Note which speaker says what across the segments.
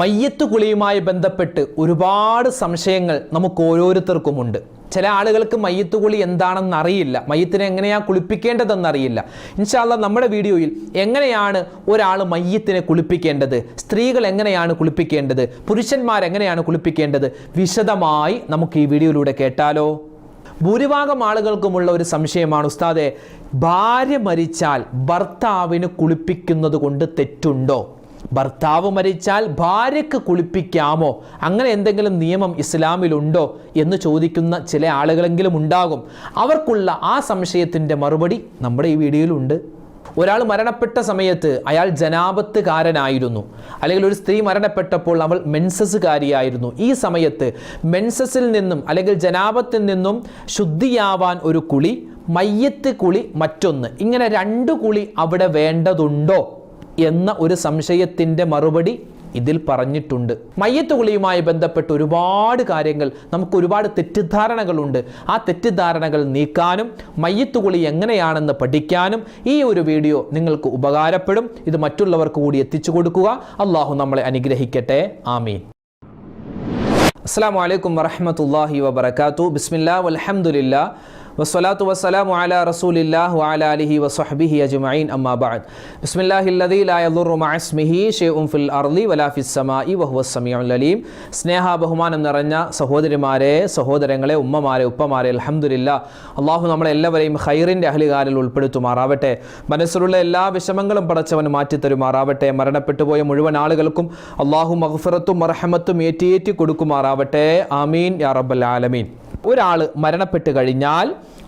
Speaker 1: മയ്യത്ത് കുളിയുമായി ബന്ധപ്പെട്ട് ഒരുപാട് സംശയങ്ങൾ നമുക്ക് ഓരോരുത്തർക്കുമുണ്ട് ചില ആളുകൾക്ക് മയ്യത്ത് കുളി എന്താണെന്ന് അറിയില്ല മയ്യത്തിനെ എങ്ങനെയാണ് കുളിപ്പിക്കേണ്ടതെന്ന് അറിയില്ല ഇൻഷാല്ല നമ്മുടെ വീഡിയോയിൽ എങ്ങനെയാണ് ഒരാൾ മയ്യത്തിനെ കുളിപ്പിക്കേണ്ടത്? സ്ത്രീകൾ എങ്ങനെയാണ് കുളിപ്പിക്കേണ്ടത്? പുരുഷന്മാർ എങ്ങനെയാണ് കുളിപ്പിക്കേണ്ടത്? വിശദമായി നമുക്ക് ഈ വീഡിയോയിലൂടെ കേട്ടാലോ? ഭൂരിഭാഗം ആളുകൾക്കുമുള്ള ഒരു സംശയമാണ് ഉസ്താദെ ഭാര്യ മരിച്ചാൽ ഭർത്താവിന് കുളിപ്പിക്കുന്നത് കൊണ്ട് തെറ്റുണ്ടോ? ഭർത്താവ് മരിച്ചാൽ ഭാര്യയ്ക്ക് കുളിപ്പിക്കാമോ? അങ്ങനെ എന്തെങ്കിലും നിയമം ഇസ്ലാമിലുണ്ടോ എന്ന് ചോദിക്കുന്ന ചില ആളുകളെങ്കിലും ഉണ്ടാകും. അവർക്കുള്ള ആ സംശയത്തിന്റെ മറുപടി നമ്മുടെ ഈ വീഡിയോയിലുണ്ട്. ഒരാൾ മരണപ്പെട്ട സമയത്ത് അയാൾ ജനാപത്തുകാരനായിരുന്നു. അല്ലെങ്കിൽ ഒരു സ്ത്രീ മരണപ്പെട്ടപ്പോൾ അവൾ മെൻസസ്സുകാരിയായിരുന്നു ഈ സമയത്ത് മെൻസസിൽ നിന്നും അല്ലെങ്കിൽ ജനാപത്തിൽ നിന്നും ശുദ്ധിയാവാൻ ഒരു കുളി മയ്യത്ത് കുളി മറ്റൊന്ന്. ഇങ്ങനെ രണ്ട് കുളി അവിടെ വേണ്ടതുണ്ടോ? എന്ന ഒരു സംശയത്തിന്റെ മറുപടി ഇതിൽ പറഞ്ഞിട്ടുണ്ട്. മയ്യത്തു കുളിയുമായി ബന്ധപ്പെട്ട് ഒരുപാട് കാര്യങ്ങൾ നമുക്ക് ഒരുപാട് തെറ്റിദ്ധാരണകളുണ്ട്. ആ തെറ്റിദ്ധാരണകൾ നീക്കാനും മയ്യത്തുകുളി എങ്ങനെയാണെന്ന് പഠിക്കാനും ഈ ഒരു വീഡിയോ നിങ്ങൾക്ക് ഉപകാരപ്പെടും. ഇത് മറ്റുള്ളവർക്ക് കൂടി എത്തിച്ചു കൊടുക്കുക. അള്ളാഹു നമ്മളെ അനുഗ്രഹിക്കട്ടെ. ആമീൻ. അസ്സാം വലൈക്കും വറഹമത്തല്ലാഹി വബർക്കാത്തു ബിസ്മില്ലാ വൽഹംദുലില്ലാ വസ്സലാത്തു വസ്സലാം അലാ റസൂലില്ലാഹു വഅല അലിഹി വസ്ഹബിഹി അജ്മഈൻ. അമ്മാ ബഅദ്. ബിസ്മില്ലാഹില്ലദീ ലാ യദുറു മഅ ഇസ്മിഹി ഷൈഉൻ ഫിൽ അർളി വലാ ഫിസ് സമാഇ വഹുവ സമീഉൽ അലീം. സ്നേഹ ബഹുമാനം നിറഞ്ഞ സഹോദരിമാരെ സഹോദരങ്ങളെ ഉമ്മമാരെ ഉപ്പമാരെ അൽഹംദുലില്ലാ അള്ളാഹു നമ്മളെ എല്ലാവരെയും ഖൈറിന്റെ അഹ്ലുകാരിൽ ഉൾപ്പെടുത്തുമാറാവട്ടെ. മനസ്സിലുള്ള എല്ലാ വിഷമങ്ങളും പടച്ചവൻ മാറ്റിത്തരുമാറാവട്ടെ. മരണപ്പെട്ടുപോയ മുഴുവൻ ആളുകൾക്കും അള്ളാഹു മഗ്ഫിറത്തും മർഹമത്തും ഏറ്റിയേറ്റി കൊടുക്കുമാറാവട്ടെ ആമീൻ യാ റബ്ബൽ ആലമീൻ. ഒരാൾ മരണപ്പെട്ട് കഴിഞ്ഞാൽ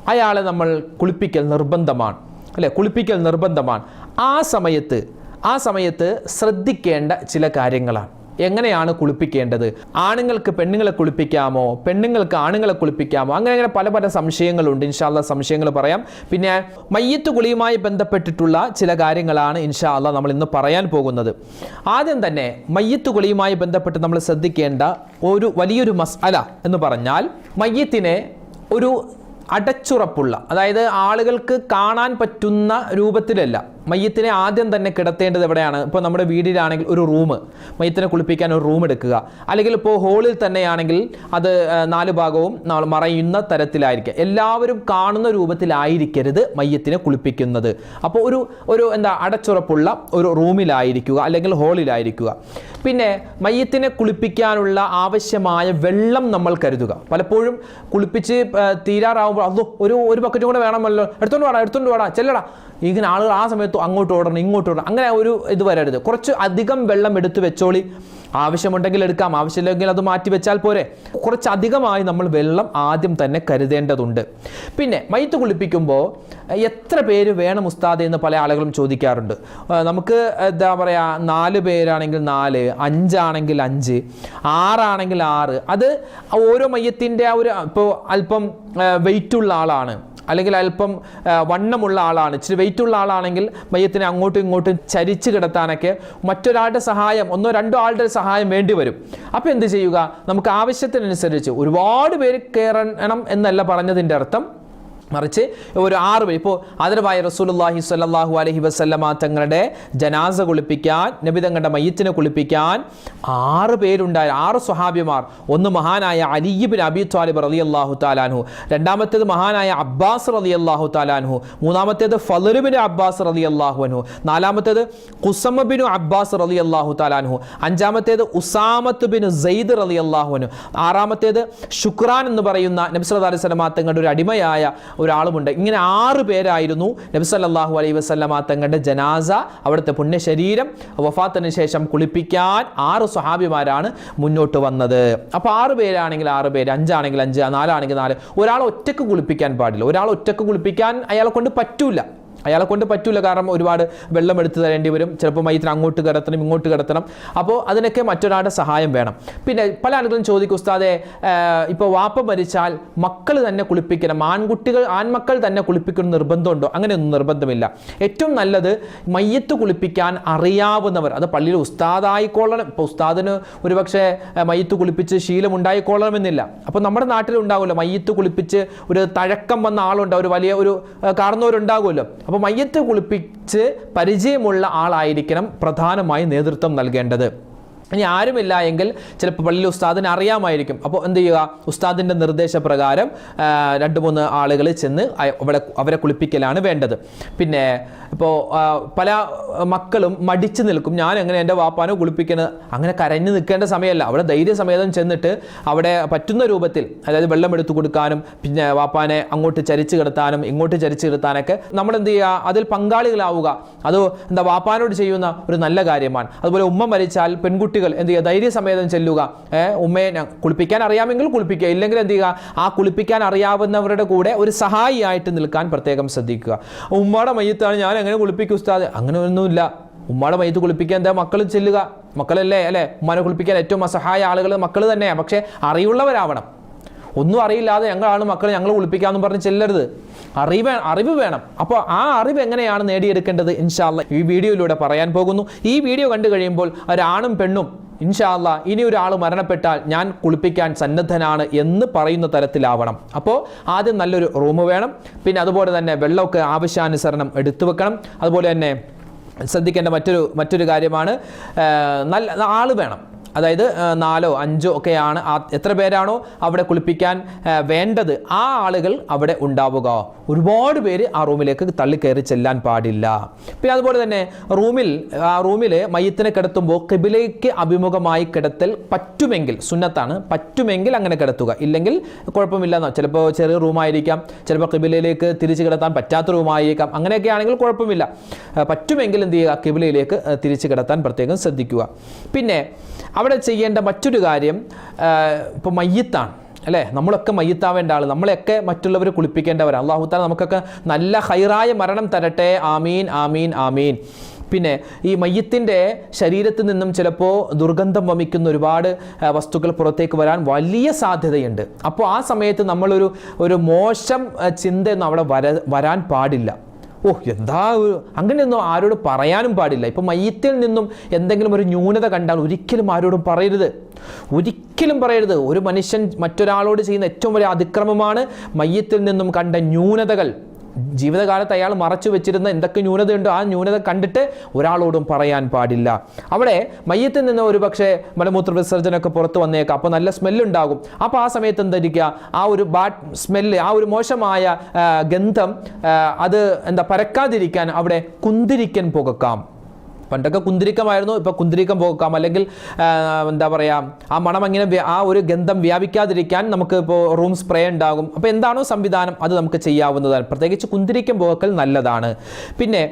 Speaker 1: അയാളെ നമ്മൾ കുളിപ്പിക്കൽ നിർബന്ധമാണ്. അല്ലേ? കുളിപ്പിക്കൽ നിർബന്ധമാണ്. ആ സമയത്ത് ആ സമയത്ത് ശ്രദ്ധിക്കേണ്ട ചില കാര്യങ്ങളാണ്. എങ്ങനെയാണ് കുളിപ്പിക്കേണ്ടത്? ആണുങ്ങൾക്ക് പെണ്ണുങ്ങളെ കുളിപ്പിക്കാമോ? പെണ്ണുങ്ങൾക്ക് ആണുങ്ങളെ കുളിപ്പിക്കാമോ? അങ്ങനെ അങ്ങനെ പല പല സംശയങ്ങളുണ്ട്. ഇൻഷാല്ല സംശയങ്ങൾ പറയാം. പിന്നെ മയ്യത്ത് കുളിയുമായി ബന്ധപ്പെട്ടിട്ടുള്ള ചില കാര്യങ്ങളാണ് ഇൻഷാല്ല നമ്മൾ ഇന്ന് പറയാൻ പോകുന്നത്. ആദ്യം തന്നെ മയ്യത്ത് കുളിയുമായി ബന്ധപ്പെട്ട് നമ്മൾ ശ്രദ്ധിക്കേണ്ട ഒരു വലിയൊരു മസ്അല എന്ന് പറഞ്ഞാൽ മയ്യത്തിനെ ഒരു അടച്ചുറപ്പുള്ള അതായത് ആളുകൾക്ക് കാണാൻ പറ്റുന്ന രൂപത്തിലല്ല. മയ്യത്തിനെ ആദ്യം തന്നെ കിടത്തേണ്ടത് എവിടെയാണ്? ഇപ്പോൾ നമ്മുടെ വീടിലാണെങ്കിൽ ഒരു റൂം. മയ്യത്തിനെ കുളിപ്പിക്കാൻ ഒരു റൂം എടുക്കുക. അല്ലെങ്കിൽ ഇപ്പോൾ ഹോളിൽ തന്നെയാണെങ്കിൽ അത് നാല് ഭാഗവും മറയുന്ന തരത്തിലായിരിക്കുക എല്ലാവരും കാണുന്ന രൂപത്തിലായിരിക്കരുത് മയ്യത്തിനെ കുളിപ്പിക്കുന്നത്. അപ്പോൾ ഒരു ഒരു എന്താ അടച്ചുറപ്പുള്ള ഒരു റൂമിലായിരിക്കുക അല്ലെങ്കിൽ ഹോളിലായിരിക്കുക. പിന്നെ മയ്യത്തിനെ കുളിപ്പിക്കാനുള്ള ആവശ്യമായ വെള്ളം നമ്മൾ കരുതുക. പലപ്പോഴും കുളിപ്പിച്ച് തീരാറാവുമ്പോൾ അതോ ഒരു ഒരു ബക്കറ്റും കൂടെ വേണമല്ലോ. എടുത്തോണ്ട് വേണം എടുത്തോണ്ട് വേണം ചെല്ലടാ. ഇങ്ങനെ ആളുകൾ ആ സമയത്ത് അങ്ങോട്ട് ഓടണം ഇങ്ങോട്ട് ഓടണം. അങ്ങനെ ഒരു ഇത് വരരുത്. കുറച്ച് അധികം വെള്ളം എടുത്ത് വെച്ചോളി. ആവശ്യമുണ്ടെങ്കിൽ എടുക്കാം. ആവശ്യമില്ലെങ്കിൽ അത് മാറ്റി വെച്ചാൽ പോരെ. കുറച്ചധികമായി നമ്മൾ വെള്ളം ആദ്യം തന്നെ കരുതേണ്ടതുണ്ട്. പിന്നെ മയത്ത് കുളിപ്പിക്കുമ്പോൾ എത്ര പേര് വേണം ഉസ്താദ് എന്ന് പല ആളുകളും ചോദിക്കാറുണ്ട്. നമുക്ക് എന്താ പറയുക നാല് പേരാണെങ്കിൽ നാല് അഞ്ചാണെങ്കിൽ അഞ്ച് ആറാണെങ്കിൽ ആറ്. അത് ഓരോ മയ്യത്തിന്റെ ആ ഒരു ഇപ്പോൾ അല്പം വെയിറ്റുള്ള ആളാണ്. അല്ലെങ്കിൽ അല്പം വണ്ണമുള്ള ആളാണ് ഇച്ചിരി വെയിറ്റ് ഉള്ള ആളാണെങ്കിൽ മയ്യത്തിനെ അങ്ങോട്ടും ഇങ്ങോട്ടും ചരിച്ച് കിടത്താനൊക്കെ മറ്റൊരാളുടെ സഹായം ഒന്നോ രണ്ടോ ആളുടെ സഹായം വേണ്ടി വരും. അപ്പോൾ എന്ത് ചെയ്യുക? നമുക്ക് ആവശ്യത്തിനനുസരിച്ച് ഒരുപാട് പേര് കയറണം എന്നല്ല പറഞ്ഞതിന്റെ അർത്ഥം മറിച്ച് ഒരു ആറ് പേര് ഇപ്പോൾ ആദരവായ റസൂലുള്ളാഹി സ്വല്ലല്ലാഹു അലഹി വസല്ലമ തങ്ങളുടെ ജനാസ കുളിപ്പിക്കാൻ നബി തങ്ങളുടെ മയ്യത്തിനെ കുളിപ്പിക്കാൻ ആറ് പേരുണ്ടായ. ആറ് സ്വഹാബിമാർ. ഒന്ന് മഹാനായ അലിബിൻ അബി താലിബ് അള്ളാഹു താലാൻഹു രണ്ടാമത്തേത് മഹാനായ അബ്ബാസ് റലി അള്ളാഹു താലാൻഹു മൂന്നാമത്തേത് ഫലറുബിൻ അബ്ബാസ് റലി അള്ളാഹു അൻഹു. നാലാമത്തേത് കുസമബിനു അബ്ബാസ് റലി അള്ളാഹു താലാൻഹു അഞ്ചാമത്തേത് ഉസാമത്ത് ബിൻ സെയ്ദ് റലി അള്ളാഹു അനു ആറാമത്തേത് ശുക്രാൻ എന്ന് പറയുന്ന നബി സല്ലല്ലാഹു അലൈഹി വസല്ലമ തങ്ങളുടെ ഒരു അടിമയായ ഒരാളുമുണ്ട്. ഇങ്ങനെ ആറ് പേരായിരുന്നു നബി സല്ലല്ലാഹു അലൈഹി വസല്ലമ തങ്ങളുടെ ജനാസ അവിടുത്തെ പുണ്യശരീരം വഫാത്തിന് ശേഷം കുളിപ്പിക്കാൻ ആറ് സ്വഹാബിമാരാണ് മുന്നോട്ട് വന്നത്. അപ്പോൾ ആറ് പേരാണെങ്കിൽ ആറ് പേര് അഞ്ചാണെങ്കിൽ അഞ്ച് നാലാണെങ്കിൽ നാല്. ഒരാൾ ഒറ്റയ്ക്ക് കുളിപ്പിക്കാൻ പാടില്ല. ഒരാൾ ഒറ്റയ്ക്ക് കുളിപ്പിക്കാൻ അയാളെ കൊണ്ട് പറ്റൂല. അയാളെ കൊണ്ട് പറ്റൂല. കാരണം ഒരുപാട് വെള്ളം എടുത്തു തരേണ്ടി വരും. ചിലപ്പോൾ മയത്തിന് അങ്ങോട്ട് കിടത്തണം ഇങ്ങോട്ട് കിടത്തണം. അപ്പോൾ അതിനൊക്കെ മറ്റൊരാളുടെ സഹായം വേണം. പിന്നെ പല ആളുകളും ചോദിക്കും ഉസ്താദെ ഇപ്പോൾ വാപ്പ മരിച്ചാൽ മക്കൾ തന്നെ കുളിപ്പിക്കണം. ആൺകുട്ടികൾ ആൺമക്കൾ തന്നെ കുളിപ്പിക്കണം നിർബന്ധമുണ്ടോ? അങ്ങനെയൊന്നും നിർബന്ധമില്ല. ഏറ്റവും നല്ലത് മയ്യത്ത് കുളിപ്പിക്കാൻ അറിയാവുന്നവർ അത് പള്ളിയിൽ ഉസ്താദായിക്കൊള്ളണം. ഇപ്പോൾ ഉസ്താദിന് ഒരുപക്ഷെ മയ്യത്ത് കുളിപ്പിച്ച് ശീലം ഉണ്ടായിക്കൊള്ളണമെന്നില്ല അപ്പോൾ നമ്മുടെ നാട്ടിലുണ്ടാവുമല്ലോ മയ്യത്ത് കുളിപ്പിച്ച് ഒരു തഴക്കം വന്ന ആളുണ്ടാവും ഒരു വലിയ ഒരു ആ, കാരണവരുണ്ടാകുമല്ലോ അപ്പോൾ മയ്യത്ത് കുളിപ്പിച്ച് പരിചയമുള്ള ആളായിരിക്കണം പ്രധാനമായി നേതൃത്വം നൽകേണ്ടത്. ഇനി ആരുമില്ല എങ്കിൽ ചിലപ്പോൾ പള്ളിയിൽ ഉസ്താദിന് അറിയാമായിരിക്കും. അപ്പോൾ എന്ത് ചെയ്യുക? ഉസ്താദിന്റെ നിർദ്ദേശപ്രകാരം രണ്ട് മൂന്ന് ആളുകൾ ചെന്ന് അവളെ അവരെ കുളിപ്പിക്കലാണ് വേണ്ടത്. പിന്നെ ഇപ്പോൾ പല മക്കളും മടിച്ചു നിൽക്കും. ഞാൻ എങ്ങനെ എന്റെ വാപ്പാനോ കുളിപ്പിക്കുന്നത് അങ്ങനെ കരഞ്ഞു നിൽക്കേണ്ട സമയമല്ല. അവിടെ ധൈര്യസമേതം ചെന്നിട്ട് അവിടെ പറ്റുന്ന രൂപത്തിൽ അതായത് വെള്ളം എടുത്തു കൊടുക്കാനും പിന്നെ വാപ്പാനെ അങ്ങോട്ട് ചരിച്ചു കിടത്താനും ഇങ്ങോട്ട് ചരിച്ചു കിടത്താനൊക്കെ നമ്മൾ എന്ത് ചെയ്യുക? അതിൽ പങ്കാളികളാവുക. അത് എന്താ വാപ്പാനോട് ചെയ്യുന്ന ഒരു നല്ല കാര്യമാണ്. അതുപോലെ ഉമ്മ മരിച്ചാൽ പെൺകുട്ടികൾ എന്ത് ചെയ്യുക? ധൈര്യസമേതം ചെല്ലുക. ഉമ്മയെ കുളിപ്പിക്കാൻ അറിയാമെങ്കിൽ കുളിപ്പിക്കുക. ഇല്ലെങ്കിൽ എന്ത് ചെയ്യുക? ആ കുളിപ്പിക്കാൻ അറിയാവുന്നവരുടെ കൂടെ ഒരു സഹായിയായിട്ട് നിൽക്കാൻ പ്രത്യേകം ശ്രദ്ധിക്കുക. ഉമ്മയുടെ മയ്യത്താണ് ഞാൻ എങ്ങനെ കുളിപ്പിക്കും ഉസ്താദ്? അങ്ങനെ ഒന്നുമില്ല. ഉമ്മാടെ മയ്യത്ത് കുളിപ്പിക്കാൻ എന്താ മക്കൾ ചെല്ലുക? മക്കളല്ലേ അല്ലേ? ഉമ്മാനെ കുളിപ്പിക്കാൻ ഏറ്റവും അസഹായ ആളുകൾ മക്കൾ തന്നെയാണ് പക്ഷേ അറിവുള്ളവരാവണം. ഒന്നും അറിയില്ലാതെ ഞങ്ങളാണ് മക്കളെ ഞങ്ങൾ കുളിപ്പിക്കാമെന്ന് പറഞ്ഞ് ചെല്ലരുത്. അറിവ് അറിവ് വേണം. അപ്പോൾ ആ അറിവ് എങ്ങനെയാണ് നേടിയെടുക്കേണ്ടത്? ഇൻഷാല്ല ഈ വീഡിയോയിലൂടെ പറയാൻ പോകുന്നു. ഈ വീഡിയോ കണ്ടു കഴിയുമ്പോൾ ഒരാണും പെണ്ണും ഇൻഷാല്ല ഇനി ഒരാൾ മരണപ്പെട്ടാൽ ഞാൻ കുളിപ്പിക്കാൻ സന്നദ്ധനാണ് എന്ന് പറയുന്ന തരത്തിലാവണം. അപ്പോൾ ആദ്യം നല്ലൊരു റൂം വേണം. പിന്നെ അതുപോലെ തന്നെ വെള്ളമൊക്കെ ആവശ്യാനുസരണം എടുത്തു വെക്കണം. അതുപോലെ തന്നെ ശ്രദ്ധിക്കേണ്ട മറ്റൊരു മറ്റൊരു കാര്യമാണ് നല്ല ആൾ വേണം. അതായത് നാലോ അഞ്ചോ ഒക്കെയാണ് എത്ര പേരാണോ അവിടെ കുളിപ്പിക്കാൻ വേണ്ടത് ആ ആളുകൾ അവിടെ ഉണ്ടാവുക. ഒരുപാട് പേര് ആ റൂമിലേക്ക് തള്ളിക്കയറി ചെല്ലാൻ പാടില്ല. പിന്നെ അതുപോലെ തന്നെ റൂമിൽ ആ റൂമിൽ മയ്യത്തിനെ കിടത്തുമ്പോൾ കിബിലേക്ക് അഭിമുഖമായി കിടത്തൽ പറ്റുമെങ്കിൽ സുന്നത്താണ് പറ്റുമെങ്കിൽ അങ്ങനെ കിടത്തുക. ഇല്ലെങ്കിൽ കുഴപ്പമില്ല എന്നോ ചിലപ്പോൾ ചെറിയ റൂമായിരിക്കാം ചിലപ്പോൾ കിബിലയിലേക്ക് തിരിച്ച് കിടത്താൻ പറ്റാത്ത റൂമായിരിക്കാം. അങ്ങനെയൊക്കെ ആണെങ്കിൽ കുഴപ്പമില്ല. പറ്റുമെങ്കിൽ എന്ത് ചെയ്യുക? കിബിലയിലേക്ക് തിരിച്ച് കിടത്താൻ പ്രത്യേകം ശ്രദ്ധിക്കുക. പിന്നെ അവിടെ ചെയ്യേണ്ട മറ്റൊരു കാര്യം ഇപ്പോൾ മയ്യത്താണ്. അല്ലേ? നമ്മളൊക്കെ മയ്യത്താവേണ്ട ആൾ നമ്മളെയൊക്കെ മറ്റുള്ളവർ കുളിപ്പിക്കേണ്ടവരാണ് അള്ളാഹുത്താല നമുക്കൊക്കെ നല്ല ഹൈറായ മരണം തരട്ടെ. ആമീൻ ആമീൻ ആമീൻ. പിന്നെ ഈ മയ്യത്തിന്റെ ശരീരത്തിൽ നിന്നും ചിലപ്പോൾ ദുർഗന്ധം വമിക്കുന്ന ഒരുപാട് വസ്തുക്കൾ പുറത്തേക്ക് വരാൻ വലിയ സാധ്യതയുണ്ട്. അപ്പോൾ ആ സമയത്ത് നമ്മളൊരു ഒരു മോശം ചിന്തയൊന്നും അവിടെ വര വരാൻ പാടില്ല. ഓ എന്താ ഒരു അങ്ങനെയൊന്നും ആരോട് പറയാനും പാടില്ല. ഇപ്പം മയ്യത്തിൽ നിന്നും എന്തെങ്കിലും ഒരു ന്യൂനത കണ്ടാൽ ഒരിക്കലും ആരോടും പറയരുത്. ഒരിക്കലും പറയരുത്. ഒരു മനുഷ്യൻ മറ്റൊരാളോട് ചെയ്യുന്ന ഏറ്റവും വലിയ അതിക്രമമാണ് മയ്യത്തിൽ നിന്നും കണ്ട ന്യൂനതകൾ. ജീവിതകാലത്ത് അയാൾ മറച്ചു വെച്ചിരുന്ന എന്തൊക്കെ ന്യൂനതയുണ്ടോ ആ ന്യൂനത കണ്ടിട്ട് ഒരാളോടും പറയാൻ പാടില്ല. അവിടെ മയ്യത്തിൽ നിന്ന് ഒരു പക്ഷേ മലമൂത്ര വിസർജനമൊക്കെ പുറത്ത് വന്നേക്കാം. അപ്പോൾ നല്ല സ്മെല്ലുണ്ടാകും അപ്പോൾ ആ സമയത്ത് എന്തായിരിക്കുക ആ ഒരു ബാഡ് സ്മെല്ല് ആ ഒരു മോശമായ ഗന്ധം അത് എന്താ പരക്കാതിരിക്കാൻ അവിടെ കുന്തിരിക്കൻ പുകക്കാം. പണ്ടൊക്കെ കുന്തിരിക്കമായിരുന്നു ഇപ്പോൾ കുന്തിരിക്കം പോക്കാം അല്ലെങ്കിൽ എന്താ പറയുക ആ മണം അങ്ങനെ ആ ഒരു ഗന്ധം വ്യാപിക്കാതിരിക്കാൻ നമുക്ക് ഇപ്പോൾ റൂം സ്പ്രേ ഉണ്ടാകും. അപ്പോൾ എന്താണോ സംവിധാനം അത് നമുക്ക് ചെയ്യാവുന്നതാണ്. പ്രത്യേകിച്ച് കുന്തിരിക്കം പോക്കൽ നല്ലതാണ്. പിന്നെ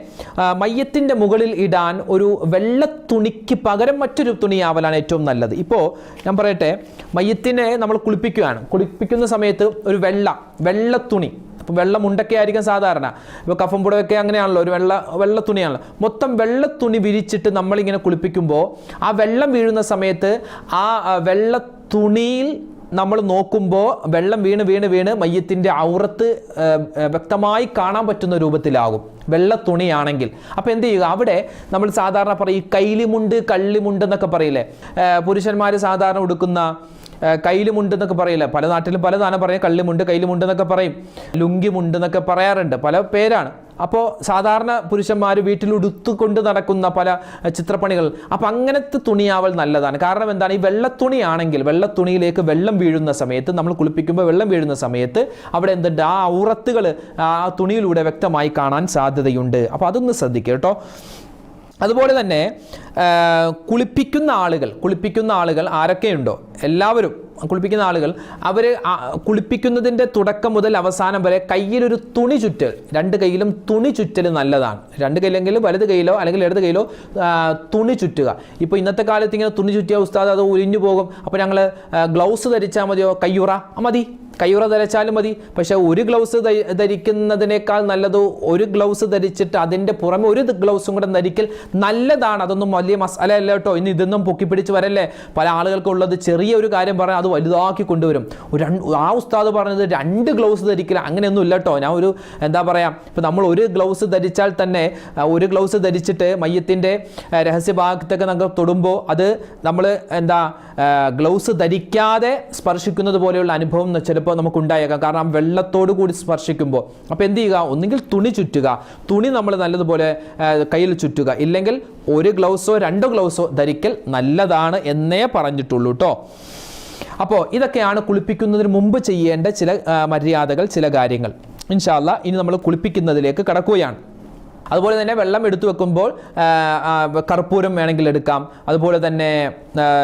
Speaker 1: മയ്യത്തിന്റെ മുകളിൽ ഇടാൻ ഒരു വെള്ള തുണിക്ക് പകരം മറ്റൊരു തുണിയാവലാണ് ഏറ്റവും നല്ലത്. ഇപ്പോൾ ഞാൻ പറയട്ടെ മയ്യത്തിനെ നമ്മൾ കുളിപ്പിക്കുകയാണ്. കുളിപ്പിക്കുന്ന സമയത്ത് ഒരു വെള്ള വെള്ള തുണി അപ്പോൾ വെള്ള മുണ്ടൊക്കെ ആയിരിക്കും സാധാരണ. ഇപ്പോൾ കഫം പുടവൊക്കെ അങ്ങനെയാണല്ലോ ഒരു വെള്ള വെള്ള തുണിയാണല്ലോ. മൊത്തം വെള്ള തുണി വിരിച്ചിട്ട് നമ്മളിങ്ങനെ കുളിപ്പിക്കുമ്പോൾ ആ വെള്ളം വീഴുന്ന സമയത്ത് ആ ആ, വെള്ള തുണിയിൽ നമ്മൾ നോക്കുമ്പോൾ വെള്ളം വീണ് വീണ് വീണ് മയ്യത്തിന്റെ ഔറത്ത് വ്യക്തമായി കാണാൻ പറ്റുന്ന രൂപത്തിലാകും. വെള്ള തുണിയാണെങ്കിൽ. അപ്പോൾ എന്ത് ചെയ്യുക? അവിടെ നമ്മൾ സാധാരണ പറയും കൈലിമുണ്ട് കള്ളിമുണ്ട് എന്നൊക്കെ പറയില്ലേ? പുരുഷന്മാർ സാധാരണ ഉടുക്കുന്ന കയ്യിലുമുണ്ട് എന്നൊക്കെ പറയില്ല? പല നാട്ടിലും പല താനം പറയും. കള്ളിമുണ്ട് കയ്യിലുമുണ്ട് എന്നൊക്കെ പറയും. ലുങ്കിമുണ്ട് എന്നൊക്കെ പറയാറുണ്ട്. പല പേരാണ്. അപ്പോൾ സാധാരണ പുരുഷന്മാർ വീട്ടിൽ ഉടുത്തുകൊണ്ട് നടക്കുന്ന പല ചിത്രപ്പണികൾ. അപ്പോൾ അങ്ങനത്തെ തുണിയാവൽ നല്ലതാണ്. കാരണം എന്താണ്? ഈ വെള്ളത്തുണിയാണെങ്കിൽ വെള്ളത്തുണിയിലേക്ക് വെള്ളം വീഴുന്ന സമയത്ത് നമ്മൾ കുളിപ്പിക്കുമ്പോൾ വെള്ളം വീഴുന്ന സമയത്ത് അവിടെ എന്തുണ്ട്? ആ ഔറത്തുകൾ ആ തുണിയിലൂടെ വ്യക്തമായി കാണാൻ സാധ്യതയുണ്ട്. അപ്പോൾ അതൊന്ന് ശ്രദ്ധിക്കുക കേട്ടോ. അതുപോലെ തന്നെ കുളിപ്പിക്കുന്ന ആളുകൾ കുളിപ്പിക്കുന്ന ആളുകൾ ആരൊക്കെയുണ്ടോ? എല്ലാവരും. കുളിപ്പിക്കുന്ന ആളുകൾ അവർ കുളിപ്പിക്കുന്നതിന്റെ തുടക്കം മുതൽ അവസാനം വരെ കയ്യിലൊരു തുണി ചുറ്റൽ. രണ്ട് കയ്യിലും തുണി ചുറ്റൽ നല്ലതാണ്. രണ്ട് കയ്യിലെങ്കിലും വലത് കയ്യിലോ അല്ലെങ്കിൽ ഇടത് കയ്യിലോ തുണി ചുറ്റുക. ഇപ്പോൾ ഇന്നത്തെ കാലത്ത് ഇങ്ങനെ തുണി ചുറ്റിയ ഉസ്താദ് അത് ഉരിഞ്ഞു പോകും. അപ്പോൾ ഞങ്ങൾ ഗ്ലൗസ് ധരിച്ചാൽ മതിയോ? കയ്യുറ. മതി. കയ്യുറ ധരിച്ചാലും മതി. പക്ഷേ ഒരു ഗ്ലൗസ് ധരി- ധരിക്കുന്നതിനേക്കാൾ നല്ലത് ഒരു ഗ്ലൗസ് ധരിച്ചിട്ട് അതിന്റെ പുറമെ ഒരു ഗ്ലൗസും കൂടെ ധരിക്കൽ നല്ലതാണ്. അതൊന്നും വലിയ മസാല അല്ല കേട്ടോ. ഇനി ഇതൊന്നും പൊക്കിപ്പിടിച്ച് വരല്ലേ? പല ആളുകൾക്കുള്ളത് ചെറിയ ഒരു കാര്യം പറയാം. ഉസ്താദ് വലുതാക്കി കൊണ്ടുവരും. ഒരു ആ ഉസ്താദ് പറഞ്ഞത് രണ്ട് ഗ്ലൗസ് ധരിക്കില്ല അങ്ങനെയൊന്നും ഇല്ല കേട്ടോ ഞാൻ ഒരു എന്താ പറയുക ഇപ്പം നമ്മൾ ഒരു ഗ്ലൗസ് ധരിച്ചാൽ തന്നെ ഒരു ഗ്ലൗസ് ധരിച്ചിട്ട് മയ്യത്തിന്റെ രഹസ്യ രഹസ്യഭാഗത്തൊക്കെ നമുക്ക് തൊടുമ്പോൾ അത് നമ്മൾ എന്താ ഗ്ലൗസ് ധരിക്കാതെ സ്പർശിക്കുന്നത് പോലെയുള്ള അനുഭവം ചിലപ്പോൾ നമുക്ക് ഉണ്ടായേക്കാം കാരണം വെള്ളത്തോട് കൂടി സ്പർശിക്കുമ്പോൾ അപ്പോൾ എന്ത് ചെയ്യുക? ഒന്നുകിൽ തുണി ചുറ്റുക. തുണി നമ്മൾ നല്ലതുപോലെ കയ്യിൽ ചുറ്റുക. ഇല്ലെങ്കിൽ ഒരു ഗ്ലൗസോ രണ്ടോ ഗ്ലൗസോ ധരിക്കൽ നല്ലതാണ് എന്നേ പറഞ്ഞിട്ടുള്ളൂ കേട്ടോ അപ്പോൾ ഇതൊക്കെയാണ് കുളിപ്പിക്കുന്നതിന് മുമ്പ് ചെയ്യേണ്ട ചില മര്യാദകൾ ചില കാര്യങ്ങൾ. ഇൻഷാല്ല ഇനി നമ്മൾ കുളിപ്പിക്കുന്നതിലേക്ക് കടക്കുകയാണ്. അതുപോലെ തന്നെ വെള്ളം എടുത്തു വെക്കുമ്പോൾ കർപ്പൂരം വേണമെങ്കിൽ എടുക്കാം. അതുപോലെ തന്നെ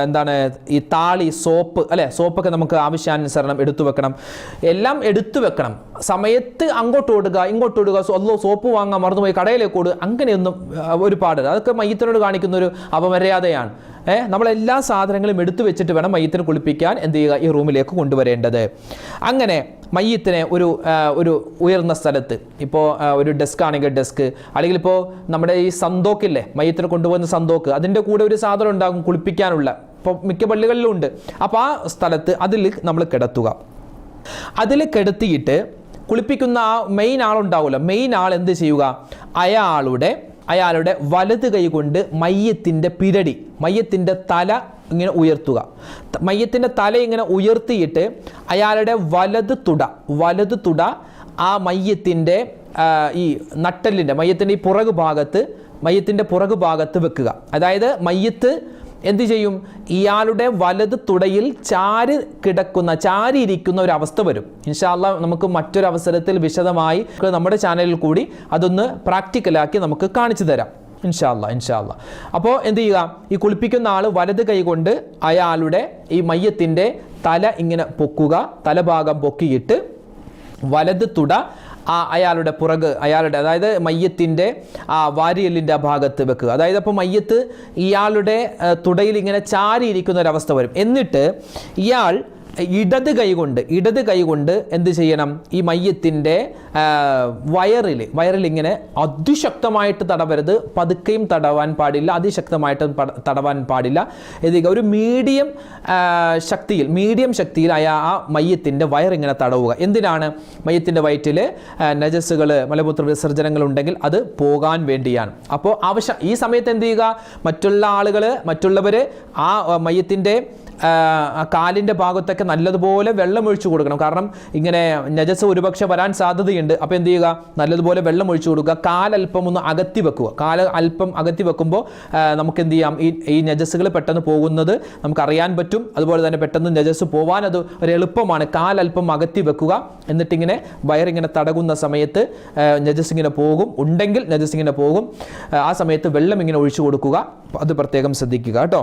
Speaker 1: എന്താണ് ഈ താളി സോപ്പ് അല്ലെ സോപ്പൊക്കെ നമുക്ക് ആവശ്യാനുസരണം എടുത്തു വെക്കണം. എല്ലാം എടുത്തു വെക്കണം. സമയത്ത് അങ്ങോട്ട് ഓടുക ഇങ്ങോട്ട് ഓടുക അല്ലോ സോപ്പ് വാങ്ങാൻ മറന്നുപോയി കടയിലേക്ക് ഓടുക അങ്ങനെയൊന്നും ഒരുപാട് അതൊക്കെ മയ്യത്തിനോട് കാണിക്കുന്ന ഒരു അപമര്യാദയാണ്. ഏഹ് നമ്മളെല്ലാ സാധനങ്ങളും എടുത്തു വെച്ചിട്ട് വേണം മയ്യത്തിനെ കുളിപ്പിക്കാൻ എന്ത് ചെയ്യുക? ഈ റൂമിലേക്ക് കൊണ്ടുവരേണ്ടത്. അങ്ങനെ മയ്യത്തിനെ ഒരു ഒരു ഉയർന്ന സ്ഥലത്ത് ഇപ്പോൾ ഒരു ഡെസ്ക് ആണെങ്കിൽ ഡെസ്ക് അല്ലെങ്കിൽ ഇപ്പോൾ നമ്മുടെ ഈ സന്തോക്കില്ലേ മയ്യത്തിന് കൊണ്ടുപോകുന്ന സന്തോക്ക് അതിന്റെ കൂടെ ഒരു സാധനം ഉണ്ടാകും കുളിപ്പിക്കാനുള്ള. ഇപ്പോൾ മിക്ക പള്ളികളിലും ഉണ്ട്. അപ്പോൾ ആ സ്ഥലത്ത് അതിൽ നമ്മൾ കിടത്തുക. അതിൽ കിടത്തിയിട്ട് കുളിപ്പിക്കുന്ന ആ മെയിൻ ആളുണ്ടാവുമല്ലോ. മെയിൻ ആൾ എന്ത് ചെയ്യുക? അയാളുടെ അയാളുടെ വലത് കൈകൊണ്ട് മയ്യത്തിന്റെ പിരടി മയ്യത്തിന്റെ തല ഇങ്ങനെ ഉയർത്തുക. മയ്യത്തിന്റെ തല ഇങ്ങനെ ഉയർത്തിയിട്ട് അയാളുടെ വലത് തുട വലത് തുട ആ മയ്യത്തിന്റെ ഈ നട്ടലിന്റെ മയ്യത്തിന്റെ ഈ പുറകു ഭാഗത്ത് മയ്യത്തിന്റെ പുറകു ഭാഗത്ത് വെക്കുക. അതായത് മയ്യത്ത് എന്ത് ചെയ്യും? ഇയാളുടെ വലത് തുടയിൽ ചാരി കിടക്കുന്ന ചാരിയിരിക്കുന്ന ഒരു അവസ്ഥ വരും. ഇൻഷാല്ല നമുക്ക് മറ്റൊരു അവസരത്തിൽ വിശദമായി നമ്മുടെ ചാനലിൽ കൂടി അതൊന്ന് പ്രാക്ടിക്കലാക്കി നമുക്ക് കാണിച്ചു തരാം. ഇൻഷാല്ല ഇൻഷാല്ല അപ്പോൾ എന്ത് ചെയ്യുക? ഈ കുളിപ്പിക്കുന്ന ആൾ വലത് കൈകൊണ്ട് അയാളുടെ ഈ മയ്യത്തിന്റെ തല ഇങ്ങനെ പൊക്കുക തലഭാഗം പൊക്കിയിട്ട് വലത് തുട ആ അയാളുടെ പുറക് അയാളുടെ അതായത് മയ്യത്തിന്റെ ആ വാരിയലിന്റെ ഭാഗത്ത് വെക്കുക. അതായത് അപ്പോൾ മയ്യത്ത് ഇയാളുടെ തുടയിൽ ഇങ്ങനെ ചാരിയിരിക്കുന്ന ഒരവസ്ഥ വരും. എന്നിട്ട് ഇയാൾ ഇടത് കൈകൊണ്ട് ഇടത് കൈകൊണ്ട് എന്ത് ചെയ്യണം? ഈ മയ്യത്തിന്റെ വയറിൽ ഇങ്ങനെ അതിശക്തമായിട്ട് തടവരുത്. പതുക്കെയും തടവാൻ പാടില്ല. അതിശക്തമായിട്ട് തടവാൻ പാടില്ല. ഇത് ഒരു മീഡിയം ശക്തിയിൽ മീഡിയം ശക്തിയിൽ അയാ ആ മയ്യത്തിന്റെ വയറിങ്ങനെ തടവുക. എന്തിനാണ്? മയ്യത്തിന്റെ വയറ്റിൽ നജസ്സുകൾ മലമൂത്ര വിസർജനങ്ങൾ ഉണ്ടെങ്കിൽ അത് പോകാൻ വേണ്ടിയാണ്. അപ്പോൾ ആവശ്യം ഈ സമയത്ത് എന്ത് ചെയ്യുക? മറ്റുള്ള ആളുകൾ മറ്റുള്ളവർ ആ മയ്യത്തിന്റെ കാലിന്റെ ഭാഗത്തൊക്കെ നല്ലതുപോലെ വെള്ളം ഒഴിച്ചു കൊടുക്കണം. കാരണം ഇങ്ങനെ നജസ് ഒരുപക്ഷെ വരാൻ സാധ്യതയുണ്ട്. അപ്പോൾ എന്ത് ചെയ്യുക? നല്ലതുപോലെ വെള്ളം ഒഴിച്ചു കൊടുക്കുക കാലൽപ്പം ഒന്ന് അകത്തി വെക്കുക. കാല അല്പം അകത്തി വെക്കുമ്പോൾ നമുക്ക് എന്ത് ചെയ്യാം? ഈ ഈ നജസ്സുകൾ പെട്ടെന്ന് പോകുന്നത് നമുക്കറിയാൻ പറ്റും. അതുപോലെ തന്നെ പെട്ടെന്ന് നജസ് പോവാൻ അത് ഒരു എളുപ്പമാണ്. കാലൽപ്പം അകത്തി വെക്കുക. എന്നിട്ടിങ്ങനെ വയറിങ്ങനെ തടകുന്ന സമയത്ത് നജസ് ഇങ്ങനെ പോകും. ഉണ്ടെങ്കിൽ നജസ് ഇങ്ങനെ പോകും. ആ സമയത്ത് വെള്ളം ഇങ്ങനെ ഒഴിച്ചു കൊടുക്കുക. അത് പ്രത്യേകം ശ്രദ്ധിക്കുക കേട്ടോ.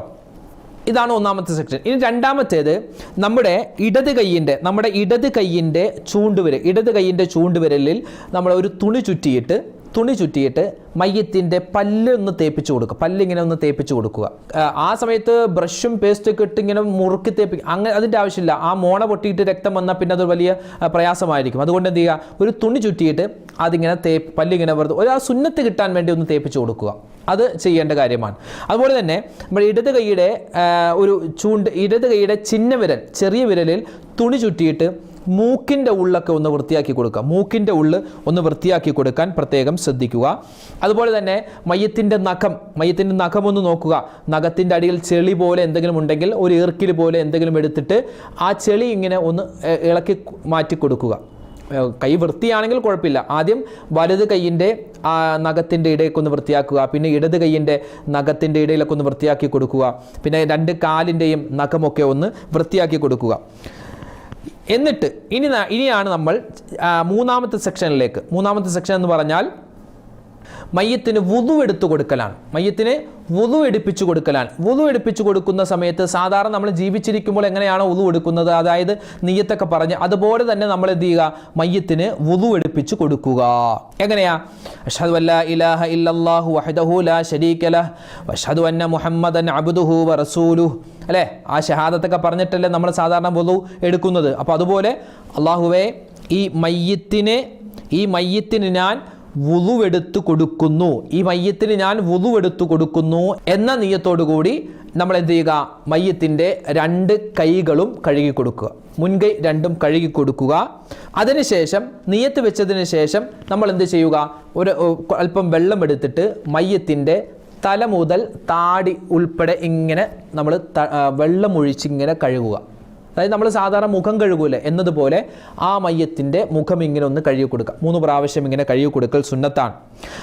Speaker 1: ഇതാണ് ഒന്നാമത്തെ സെക്ഷൻ ഇനി രണ്ടാമത്തേത് നമ്മുടെ ഇടത് കൈയിന്റെ നമ്മുടെ ഇടത് കൈയിന്റെ ചൂണ്ടുവിരൽ ഇടത് കൈയിന്റെ ചൂണ്ടുവിരലിൽ നമ്മൾ ഒരു തുണി ചുറ്റിയിട്ട് തുണി ചുറ്റിയിട്ട് മയ്യത്തിന്റെ പല്ല് ഒന്ന് തേപ്പിച്ച് കൊടുക്കുക. പല്ലിങ്ങനെ ഒന്ന് തേപ്പിച്ച് കൊടുക്കുക. ആ, സമയത്ത് ബ്രഷും പേസ്റ്റൊക്കെ ഇട്ട് ഇങ്ങനെ മുറുക്കി തേപ്പിക്കുക. അങ്ങനെ അതിന്റെ ആവശ്യമില്ല. ആ മോണ പൊട്ടിയിട്ട് രക്തം വന്നാൽ പിന്നെ അത് വലിയ പ്രയാസമായിരിക്കും. അതുകൊണ്ട് എന്ത് ചെയ്യുക? ഒരു തുണി ചുറ്റിയിട്ട് അതിങ്ങനെ തേ പല്ലിങ്ങനെ വെറുതെ ഒരു ആ സുന്നത്ത് കിട്ടാൻ വേണ്ടി ഒന്ന് തേപ്പിച്ച് കൊടുക്കുക. അത് ചെയ്യേണ്ട കാര്യമാണ്. അതുപോലെ തന്നെ നമ്മൾ ഇടത് കൈയുടെ ഒരു ചൂണ്ട് ഇടത് കൈയുടെ ചിന്ന വിരൽ ചെറിയ വിരലിൽ തുണി ചുറ്റിയിട്ട് മൂക്കിന്റെ ഉള്ളൊക്കെ ഒന്ന് വൃത്തിയാക്കി കൊടുക്കുക. മൂക്കിന്റെ ഉള്ള് ഒന്ന് വൃത്തിയാക്കി കൊടുക്കാൻ പ്രത്യേകം ശ്രദ്ധിക്കുക. അതുപോലെ തന്നെ മയ്യത്തിന്റെ നഖം മയ്യത്തിന്റെ നഖം ഒന്ന് നോക്കുക. നഖത്തിന്റെ അടിയിൽ ചെളി പോലെ എന്തെങ്കിലും ഉണ്ടെങ്കിൽ ഒരു ഈർക്കിൽ പോലെ എന്തെങ്കിലും എടുത്തിട്ട് ആ ചെളി ഇങ്ങനെ ഒന്ന് ഇളക്കി മാറ്റി കൊടുക്കുക. കൈ വൃത്തിയാണെങ്കിൽ കുഴപ്പമില്ല. ആദ്യം വലത് കൈയിന്റെ ആ നഖത്തിന്റെ ഇടയൊക്കെ ഒന്ന് വൃത്തിയാക്കുക. പിന്നെ ഇടത് കൈയിന്റെ നഖത്തിന്റെ ഇടയിലൊക്കെ ഒന്ന് വൃത്തിയാക്കി കൊടുക്കുക. പിന്നെ രണ്ട് കാലിന്റെയും നഖമൊക്കെ ഒന്ന് വൃത്തിയാക്കി കൊടുക്കുക. എന്നിട്ട് ഇനി ഇനിയാണ് നമ്മൾ മൂന്നാമത്തെ സെക്ഷനിലേക്ക് മൂന്നാമത്തെ സെക്ഷൻ എന്ന് പറഞ്ഞാൽ മയ്യത്തിന് വുതു എടുത്തു കൊടുക്കലാണ്. മയ്യത്തിന് വുതു എടുപ്പിച്ചു കൊടുക്കലാണ്. വുതു എടുപ്പിച്ചു കൊടുക്കുന്ന സമയത്ത് സാധാരണ നമ്മൾ ജീവിച്ചിരിക്കുമ്പോൾ എങ്ങനെയാണോ വുതു എടുക്കുന്നത്? അതായത് നീയത്തൊക്കെ പറഞ്ഞ് അതുപോലെ തന്നെ നമ്മൾ എന്ത് ചെയ്യുക? മയ്യത്തിന് വുതു എടുപ്പിച്ചു കൊടുക്കുക. എങ്ങനെയാ? അഷ്ഹദു ഇല്ലല്ലാഹു വഹദഹു ലാ ശരീക ലഹ്. അന്ന മുഹമ്മദൻ അല്ലേ? ആ ഷഹാദത്തൊക്കെ പറഞ്ഞിട്ടല്ലേ നമ്മൾ സാധാരണ വുതു എടുക്കുന്നത്. അപ്പോൾ അതുപോലെ അള്ളാഹുവേ ഈ മയ്യത്തിനെ ഈ മയ്യത്തിന് ഞാൻ വുളുവെടുത്ത് കൊടുക്കുന്നു. ഈ മയ്യത്തിന് ഞാൻ വുളുവെടുത്ത് കൊടുക്കുന്നു എന്ന നീയത്തോടുകൂടി നമ്മൾ എന്ത് ചെയ്യുക മയ്യത്തിന്റെ രണ്ട് കൈകളും കഴുകി കൊടുക്കുക മുൻകൈ രണ്ടും കഴുകി കൊടുക്കുക അതിനുശേഷം നീയത്ത് വെച്ചതിന് ശേഷം നമ്മൾ എന്ത് ചെയ്യുക? ഒരു അല്പം വെള്ളം എടുത്തിട്ട് മയ്യത്തിന്റെ തല മുതൽ താടി ഉൾപ്പെടെ ഇങ്ങനെ നമ്മൾ വെള്ളം ഒഴിച്ച് ഇങ്ങനെ കഴുകുക. അതായത് നമ്മൾ സാധാരണ മുഖം കഴുകൂലേ? എന്നതുപോലെ ആ മയ്യത്തിന്റെ മുഖം ഇങ്ങനെ ഒന്ന് കഴുകി കൊടുക്കുക. മൂന്ന് പ്രാവശ്യം ഇങ്ങനെ കഴുകി കൊടുക്കൽ സുന്നത്താണ്.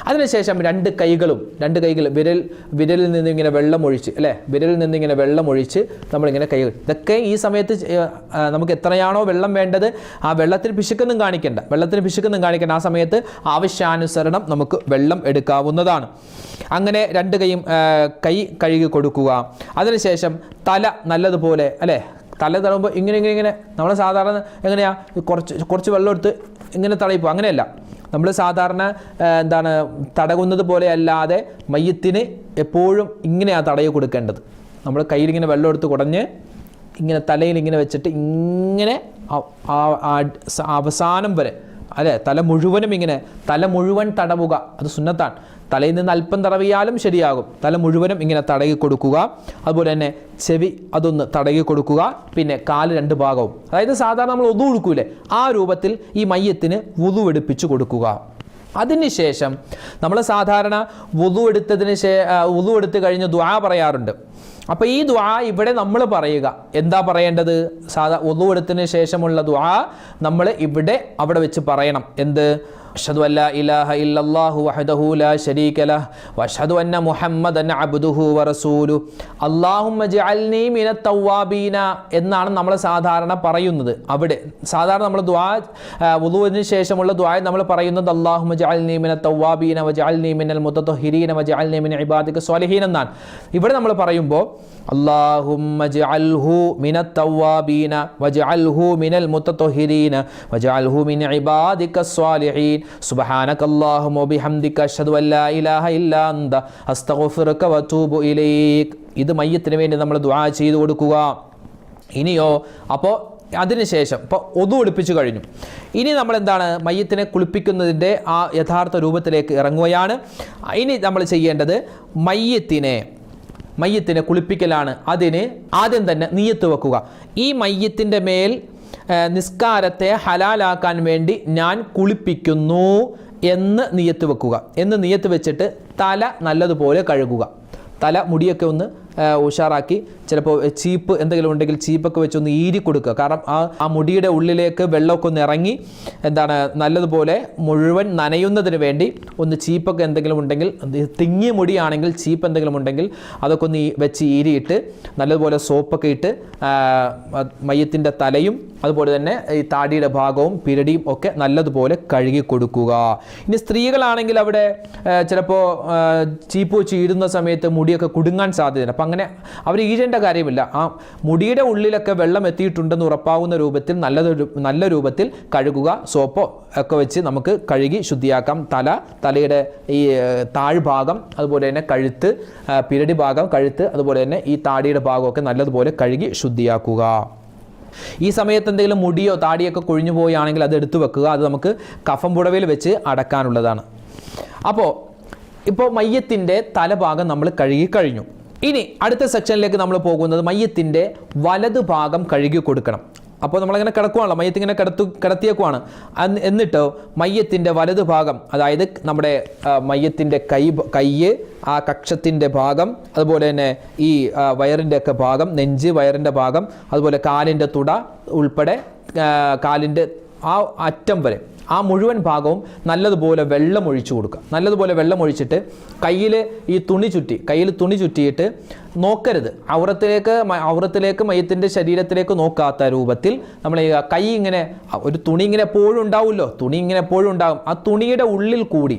Speaker 1: അതിനുശേഷം രണ്ട് കൈകളും രണ്ട് കൈകൾ വിരൽ വിരലിൽ നിന്ന് ഇങ്ങനെ വെള്ളം ഒഴിച്ച് അല്ലേ? വിരലിൽ നിന്ന് ഇങ്ങനെ വെള്ളം ഒഴിച്ച് നമ്മളിങ്ങനെ കൈ ഇതൊക്കെ ഈ സമയത്ത് നമുക്ക് എത്രയാണോ വെള്ളം വേണ്ടത് ആ വെള്ളത്തിന് പിശുക്കൊന്നും കാണിക്കേണ്ട. വെള്ളത്തിന് പിശുക്കൊന്നും കാണിക്കേണ്ട. ആ സമയത്ത് ആവശ്യാനുസരണം നമുക്ക് വെള്ളം എടുക്കാവുന്നതാണ്. അങ്ങനെ രണ്ട് കൈയും കൈ കഴുകി കൊടുക്കുക. അതിനുശേഷം തല നല്ലതുപോലെ അല്ലേ? തല തടവുമ്പോൾ ഇങ്ങനെ ഇങ്ങനെ ഇങ്ങനെ. നമ്മൾ സാധാരണ എങ്ങനെയാണ് കുറച്ച് കുറച്ച് വെള്ളം എടുത്ത് ഇങ്ങനെ തടയിപ്പോൾ അങ്ങനെയല്ല. നമ്മൾ സാധാരണ എന്താണ് തടകുന്നത് പോലെ അല്ലാതെ മയ്യത്തിന് എപ്പോഴും ഇങ്ങനെയാണ് തടയ കൊടുക്കേണ്ടത്. നമ്മൾ കയ്യിൽ ഇങ്ങനെ വെള്ളം എടുത്ത് കുടഞ്ഞ് ഇങ്ങനെ തലയിൽ ഇങ്ങനെ വെച്ചിട്ട് ഇങ്ങനെ അവസാനം വരെ അല്ലേ? തല മുഴുവനും ഇങ്ങനെ തല മുഴുവൻ തടവുക. അത് സുന്നത്താണ്. തലയിൽ നിന്ന് അല്പം തടവിയാലും ശരിയാകും. തല മുഴുവനും ഇങ്ങനെ തടകി കൊടുക്കുക. അതുപോലെ തന്നെ ചെവി അതൊന്ന് തടകി കൊടുക്കുക. പിന്നെ കാൽ രണ്ട് ഭാഗവും. അതായത് സാധാരണ നമ്മൾ ഒതു കൊടുക്കൂലേ ആ രൂപത്തിൽ ഈ മയ്യത്തിന് വുതു എടുപ്പിച്ചു കൊടുക്കുക. അതിനുശേഷം നമ്മൾ സാധാരണ വുതു എടുത്തതിന് ശേ വുതു എടുത്തു കഴിഞ്ഞ് ദ്വാ പറയാറുണ്ട്. അപ്പോൾ ഈ ദ്വാ ഇവിടെ നമ്മൾ പറയുക. എന്താ പറയേണ്ടത്? സാധാ വുതു എടുത്തതിന് ശേഷമുള്ള ദ്വാ നമ്മൾ ഇവിടെ അവിടെ വെച്ച് പറയണം. എന്ത്? അഷ്ഹദു അല്ല ഇലാഹ ഇല്ലല്ലാഹു വഹദഹു ലാ ശരീക ലഹ് വഅഷ്ഹദു അന്ന മുഹമ്മദൻ അബ്ദുഹു വറസൂലു അല്ലാഹുമ്മ ജഅൽനി മിനത് തവ്വാബീന എന്നാണ് നമ്മൾ സാധാരണ പറയുന്നത് അവിടെ സാധാരണ നമ്മൾ ദുആ വുളുവിന് ശേഷമുള്ള ദുആ നമ്മൾ പറയുന്നത് അല്ലാഹുമ്മ ജഅൽനി മിനത് തവ്വാബീന വജഅൽനി മിനൽ മുതത്തൊഹിരീന വജഅൽനി മിൻ ഇബാദിക സ്വാലിഹീൻ എന്നാണ് ഇവിടെ നമ്മൾ പറയുമ്പോൾ اللهم اجعله من التوابين واجعله من المتطهرين واجعله من عبادك الصالحين ബിഹംദിക അഷ്ഹദു അല്ലാ ഇലാഹ ഇലൈക്. ഇത് മയ്യത്തിന് വേണ്ടി നമ്മൾ ദുആ ചെയ്തു കൊടുക്കുക. ഇനിയോ അപ്പോൾ അതിനുശേഷം ഇപ്പോൾ ഒതു ഒളിപ്പിച്ചു കഴിഞ്ഞു. ഇനി നമ്മൾ എന്താണ് മയ്യത്തിനെ കുളിപ്പിക്കുന്നതിന്റെ ആ യഥാർത്ഥ രൂപത്തിലേക്ക് ഇറങ്ങുകയാണ്. ഇനി നമ്മൾ ചെയ്യേണ്ടത് മയ്യത്തിനെ മയ്യത്തിനെ കുളിപ്പിക്കലാണ്. അതിന് ആദ്യം തന്നെ നീയത്ത് വെക്കുക. ഈ മയ്യത്തിന്റെ മേൽ നിസ്കാരത്തെ ഹലാലാക്കാൻ വേണ്ടി ഞാൻ കുളിപ്പിക്കുന്നു എന്ന് നീയത്ത് വെക്കുക. എന്ന് നീയത്ത് വെച്ചിട്ട് തല നല്ലതുപോലെ കഴുകുക. തല മുടിയൊക്കെ ഒന്ന് ഉഷാറാക്കി ചിലപ്പോൾ ചീപ്പ് എന്തെങ്കിലും ഉണ്ടെങ്കിൽ ചീപ്പൊക്കെ വെച്ച് ഒന്ന് ഈരി കൊടുക്കുക. കാരണം ആ ആ മുടിയുടെ ഉള്ളിലേക്ക് വെള്ളമൊക്കെ ഒന്ന് ഇറങ്ങി എന്താണ് നല്ലതുപോലെ മുഴുവൻ നനയുന്നതിന് വേണ്ടി ഒന്ന് ചീപ്പൊക്കെ എന്തെങ്കിലും ഉണ്ടെങ്കിൽ തിങ്ങിയ മുടിയാണെങ്കിൽ ചീപ്പ് എന്തെങ്കിലും ഉണ്ടെങ്കിൽ അതൊക്കെ ഒന്ന് വെച്ച് ഈരിയിട്ട് നല്ലതുപോലെ സോപ്പൊക്കെ ഇട്ട് മയ്യത്തിന്റെ തലയും അതുപോലെ തന്നെ ഈ താടിയുടെ ഭാഗവും പിരടിയും ഒക്കെ നല്ലതുപോലെ കഴുകി കൊടുക്കുക. ഇനി സ്ത്രീകളാണെങ്കിൽ അവിടെ ചിലപ്പോൾ ചീപ്പ് വെച്ച് ഈടുന്ന സമയത്ത് മുടിയൊക്കെ കുടുങ്ങാൻ സാധ്യതയുണ്ട്. അപ്പം അങ്ങനെ അവർ ഈഴേണ്ട കാര്യമില്ല. ആ മുടിയുടെ ഉള്ളിലൊക്കെ വെള്ളം എത്തിയിട്ടുണ്ടെന്ന് ഉറപ്പാവുന്ന രൂപത്തിൽ നല്ലതൊരു നല്ല രൂപത്തിൽ കഴുകുക സോപ്പോ ഒക്കെ വെച്ച് നമുക്ക് കഴുകി ശുദ്ധിയാക്കാം. തല തലയുടെ ഈ താഴ്ഭാഗം അതുപോലെ തന്നെ കഴുത്ത് പിരടി ഭാഗം കഴുത്ത് അതുപോലെ തന്നെ ഈ താടിയുടെ ഭാഗമൊക്കെ നല്ലതുപോലെ കഴുകി ശുദ്ധിയാക്കുക. ഈ സമയത്ത് എന്തെങ്കിലും മുടിയോ താടിയൊക്കെ കൊഴിഞ്ഞു പോവുകയാണെങ്കിൽ അത് എടുത്തു വെക്കുക. അത് നമുക്ക് കഫം പുടവയിൽ വെച്ച് അടക്കാനുള്ളതാണ്. അപ്പോൾ ഇപ്പോൾ മയ്യത്തിന്റെ തലഭാഗം നമ്മൾ കഴുകി കഴിഞ്ഞു. ഇനി അടുത്ത സെക്ഷനിലേക്ക് നമ്മൾ പോകുന്നത് മയ്യത്തിന്റെ വലത് ഭാഗം കഴുകി കൊടുക്കണം. അപ്പോൾ നമ്മളിങ്ങനെ കിടക്കുവാണല്ലോ മയ്യത്ത് ഇങ്ങനെ കിടത്തു കിടത്തിയേക്കുവാണ്. എന്നിട്ട് മയ്യത്തിന്റെ വലത് ഭാഗം അതായത് നമ്മുടെ മയത്തിന്റെ കൈ കയ്യ് ആ കക്ഷത്തിന്റെ ഭാഗം അതുപോലെ തന്നെ ഈ വയറിന്റെ ഒക്കെ ഭാഗം നെഞ്ച് വയറിന്റെ ഭാഗം അതുപോലെ കാലിന്റെ തുട ഉൾപ്പെടെ കാലിന്റെ ആ അറ്റം വരെ. ആ മുഴുവൻ ഭാഗവും നല്ലതുപോലെ വെള്ളം ഒഴിച്ചു കൊടുക്കുക. നല്ലതുപോലെ വെള്ളം ഒഴിച്ചിട്ട് കയ്യിൽ ഈ തുണി ചുറ്റി കയ്യിൽ തുണി ചുറ്റിയിട്ട് നോക്കരുത്. ഔറത്തിലേക്ക് ഔറത്തിലേക്ക് മയത്തിന്റെ ശരീരത്തിലേക്ക് നോക്കാത്ത രൂപത്തിൽ നമ്മൾ കൈ ഇങ്ങനെ ഒരു തുണി ഇങ്ങനെ എപ്പോഴും ഉണ്ടാവുമല്ലോ? തുണി ഇങ്ങനെ എപ്പോഴും ഉണ്ടാകും ആ തുണിയുടെ ഉള്ളിൽ കൂടി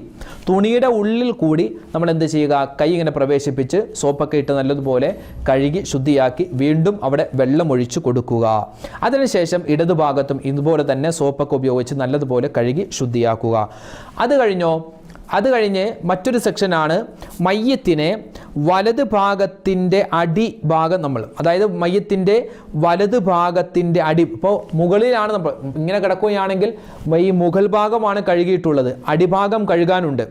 Speaker 1: തുണിയുടെ ഉള്ളിൽ കൂടി നമ്മൾ എന്ത് ചെയ്യുക? കൈ ഇങ്ങനെ പ്രവേശിപ്പിച്ച് സോപ്പൊക്കെ ഇട്ട് നല്ലതുപോലെ കഴുകി ശുദ്ധിയാക്കി വീണ്ടും അവിടെ വെള്ളം ഒഴിച്ചു കൊടുക്കുക. അതിനുശേഷം ഇടതുഭാഗത്തും ഇതുപോലെ തന്നെ സോപ്പൊക്കെ ഉപയോഗിച്ച് നല്ലതുപോലെ കഴുകി ശുദ്ധിയാക്കുക. അത് കഴിഞ്ഞോ? അത് കഴിഞ്ഞ് മറ്റൊരു സെക്ഷനാണ് മയ്യത്തിനെ വലത് ഭാഗത്തിന്റെ അടി ഭാഗം നമ്മൾ. അതായത് മയ്യത്തിന്റെ വലത് ഭാഗത്തിന്റെ അടി. ഇപ്പോൾ മുകളിലാണ് നമ്മൾ. ഇങ്ങനെ കിടക്കുകയാണെങ്കിൽ ഈ മുകൾ ഭാഗമാണ് കഴുകിയിട്ടുള്ളത്. അടിഭാഗം കഴുകാനുണ്ട്.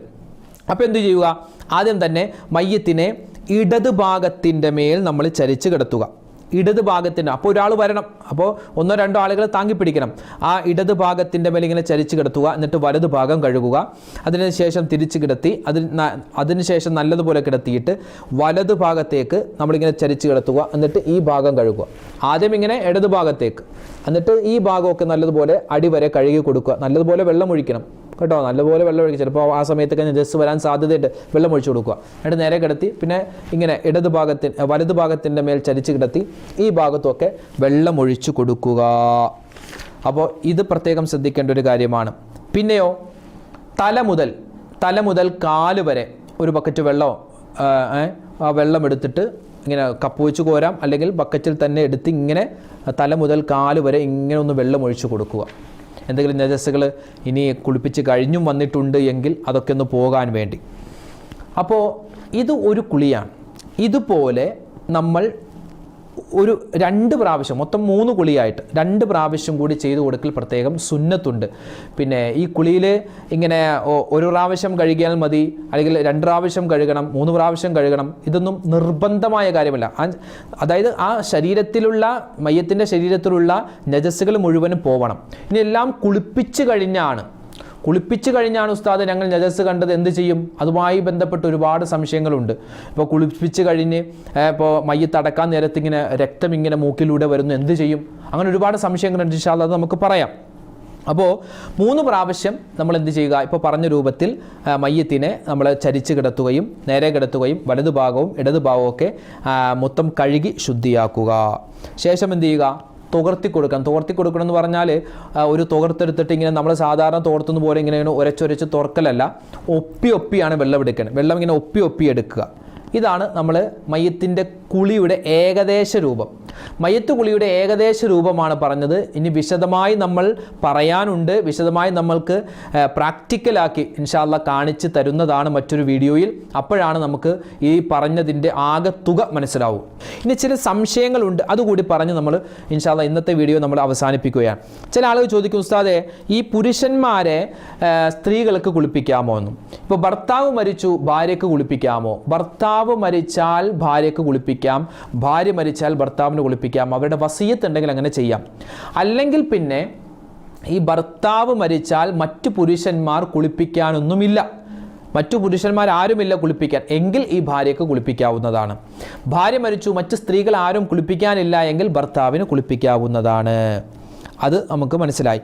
Speaker 1: അപ്പോൾ എന്തു ചെയ്യുക? ആദ്യം തന്നെ മയ്യത്തിനെ ഇടത് ഭാഗത്തിന്റെ മേൽ നമ്മൾ ചരിച്ച് കിടത്തുക. ഇടത് ഭാഗത്തിന്റെ അപ്പോൾ ഒരാൾ വരണം. അപ്പോൾ ഒന്നോ രണ്ടോ ആളുകൾ താങ്ങി പിടിക്കണം. ആ ഇടത് ഭാഗത്തിന്റെ മേലെ ഇങ്ങനെ ചരിച്ച് കിടത്തുക എന്നിട്ട് വലത് ഭാഗം കഴുകുക. അതിനുശേഷം തിരിച്ച് കിടത്തി അതിന് അതിനുശേഷം നല്ലതുപോലെ കിടത്തിയിട്ട് വലത് ഭാഗത്തേക്ക് നമ്മളിങ്ങനെ ചരിച്ച് കിടത്തുക എന്നിട്ട് ഈ ഭാഗം കഴുകുക. ആദ്യം ഇങ്ങനെ ഇടത് ഭാഗത്തേക്ക്. എന്നിട്ട് ഈ ഭാഗമൊക്കെ നല്ലതുപോലെ അടി വരെ കഴുകി കൊടുക്കുക. നല്ലതുപോലെ വെള്ളം ഒഴിക്കണം. കേട്ടോ നല്ലപോലെ വെള്ളം ഒഴിക്കുക. ചിലപ്പോൾ ആ സമയത്തൊക്കെ ജസ്റ്റ് വരാൻ സാധ്യതയുണ്ട്. വെള്ളം ഒഴിച്ചു കൊടുക്കുക. എന്നിട്ട് നേരെ കിടത്തി പിന്നെ ഇങ്ങനെ ഇടത് ഭാഗത്തിന് വലത് ഭാഗത്തിന്റെ മേൽ ചരിച്ച് കിടത്തി ഈ ഭാഗത്തൊക്കെ വെള്ളം ഒഴിച്ചു കൊടുക്കുക. അപ്പോൾ ഇത് പ്രത്യേകം ശ്രദ്ധിക്കേണ്ട ഒരു കാര്യമാണ്. പിന്നെയോ തല മുതൽ തല മുതൽ കാൽ വരെ ഒരു ബക്കറ്റ് വെള്ളമോ ആ, ആ വെള്ളം എടുത്തിട്ട് ഇങ്ങനെ കപ്പ് വെച്ച് കോരാം. അല്ലെങ്കിൽ ബക്കറ്റിൽ തന്നെ എടുത്ത് ഇങ്ങനെ തല മുതൽ കാൽ വരെ ഇങ്ങനെ ഒന്ന് വെള്ളം ഒഴിച്ചു കൊടുക്കുക. എന്തെങ്കിലും നജസ്സുകൾ ഇനി കുളിപ്പിച്ച് കഴിഞ്ഞും വന്നിട്ടുണ്ട് എങ്കിൽ അതൊക്കെ ഒന്ന് പോകാൻ വേണ്ടി. അപ്പോൾ ഇത് ഒരു കുളിയാണ്. ഇതുപോലെ നമ്മൾ ഒരു രണ്ട് പ്രാവശ്യം മൊത്തം മൂന്ന് കുളിയായിട്ട് രണ്ട് പ്രാവശ്യം കൂടി ചെയ്തു കൊടുക്കൽ പ്രത്യേകം സുന്നത്തുണ്ട്. പിന്നെ ഈ കുളിയിൽ ഇങ്ങനെ ഒരു പ്രാവശ്യം കഴുകിയാൽ മതി അല്ലെങ്കിൽ രണ്ട് പ്രാവശ്യം കഴുകണം മൂന്ന് പ്രാവശ്യം കഴുകണം ഇതൊന്നും നിർബന്ധമായ കാര്യമല്ല. അതായത് ആ ശരീരത്തിലുള്ള മയ്യത്തിന്റെ ശരീരത്തിലുള്ള നജസ്സുകൾ മുഴുവനും പോവണം. ഇനി എല്ലാം കുളിപ്പിച്ച് കഴിഞ്ഞാണ് കുളിപ്പിച്ച് കഴിഞ്ഞാണ് ഉസ്താദ് ഞങ്ങൾ നജസ് കണ്ടത് എന്ത് ചെയ്യും? അതുമായി ബന്ധപ്പെട്ട് ഒരുപാട് സംശയങ്ങളുണ്ട്. ഇപ്പോൾ കുളിപ്പിച്ച് കഴിഞ്ഞ് ഇപ്പോൾ മയ്യത്ത് അടക്കാൻ നേരത്ത് ഇങ്ങനെ രക്തം ഇങ്ങനെ മൂക്കിലൂടെ വരുന്നു എന്ത് ചെയ്യും? അങ്ങനെ ഒരുപാട് സംശയങ്ങളുണ്ട് ഇൻഷാല്ല അത് നമുക്ക് പറയാം. അപ്പോൾ മൂന്ന് പ്രാവശ്യം നമ്മൾ എന്ത് ചെയ്യുക? ഇപ്പോൾ പറഞ്ഞ രൂപത്തിൽ മയ്യത്തിനെ നമ്മൾ ചരിച്ച് കിടത്തുകയും നേരെ കിടത്തുകയും വലതുഭാഗവും ഇടതുഭാഗവും ഇടതു ഒക്കെ മൊത്തം കഴുകി ശുദ്ധിയാക്കുക. ശേഷം എന്ത് ചെയ്യുക? തുകർത്തി കൊടുക്കാം തുകർത്തി കൊടുക്കണം എന്ന് പറഞ്ഞാൽ ഒരു തുകർത്തെടുത്തിട്ട് ഇങ്ങനെ നമ്മൾ സാധാരണ തുകർത്തുന്ന പോലെ ഇങ്ങനെ ഉരച്ചൊരച്ച് തുറക്കലല്ല. ഒപ്പി ഒപ്പിയാണ് വെള്ളം എടുക്കുന്നത് വെള്ളം ഇങ്ങനെ ഒപ്പി ഒപ്പി എടുക്കുക. ഇതാണ് നമ്മൾ മയ്യത്തിന്റെ കുളിയുടെ ഏകദേശ രൂപം. മയ്യത്ത് കുളിയുടെ ഏകദേശ രൂപമാണ് പറഞ്ഞത്. ഇനി വിശദമായി നമ്മൾ പറയാനുണ്ട്. വിശദമായി നമ്മൾക്ക് പ്രാക്ടിക്കലാക്കി ഇൻഷാല്ല കാണിച്ച് തരുന്നതാണ് മറ്റൊരു വീഡിയോയിൽ. അപ്പോഴാണ് നമുക്ക് ഈ പറഞ്ഞതിന്റെ ആകെ തുക മനസ്സിലാവും. ഇനി ചില സംശയങ്ങളുണ്ട്. അതുകൂടി പറഞ്ഞ് നമ്മൾ ഇൻഷാല്ല ഇന്നത്തെ വീഡിയോ നമ്മൾ അവസാനിപ്പിക്കുകയാണ്. ചില ആളുകൾ ചോദിക്കും ഉസ്താദെ ഈ പുരുഷന്മാരെ സ്ത്രീകൾക്ക് കുളിപ്പിക്കാമോ എന്നും? ഇപ്പോൾ ഭർത്താവ് മരിച്ചു ഭാര്യയ്ക്ക് കുളിപ്പിക്കാമോ? ഭർത്താവ് മരിച്ചാൽ ഭാര്യയ്ക്ക് കുളിപ്പിക്കാം. ഭാര്യ മരിച്ചാൽ ഭർത്താവിന് കുളിപ്പിക്കാം അവരുടെ വസീയത്ത് ഉണ്ടെങ്കിൽ അങ്ങനെ ചെയ്യാം. അല്ലെങ്കിൽ പിന്നെ ഈ ഭർത്താവ് മരിച്ചാൽ മറ്റു പുരുഷന്മാർ കുളിപ്പിക്കാനൊന്നുമില്ല. മറ്റു പുരുഷന്മാർ ആരുമില്ല കുളിപ്പിക്കാൻ. എങ്കിൽ ഈ ഭാര്യയ്ക്ക് കുളിപ്പിക്കാവുന്നതാണ്. ഭാര്യ മരിച്ചു മറ്റ് സ്ത്രീകൾ ആരും കുളിപ്പിക്കാനില്ല എങ്കിൽ ഭർത്താവിന് കുളിപ്പിക്കാവുന്നതാണ്. അത് നമുക്ക് മനസ്സിലായി.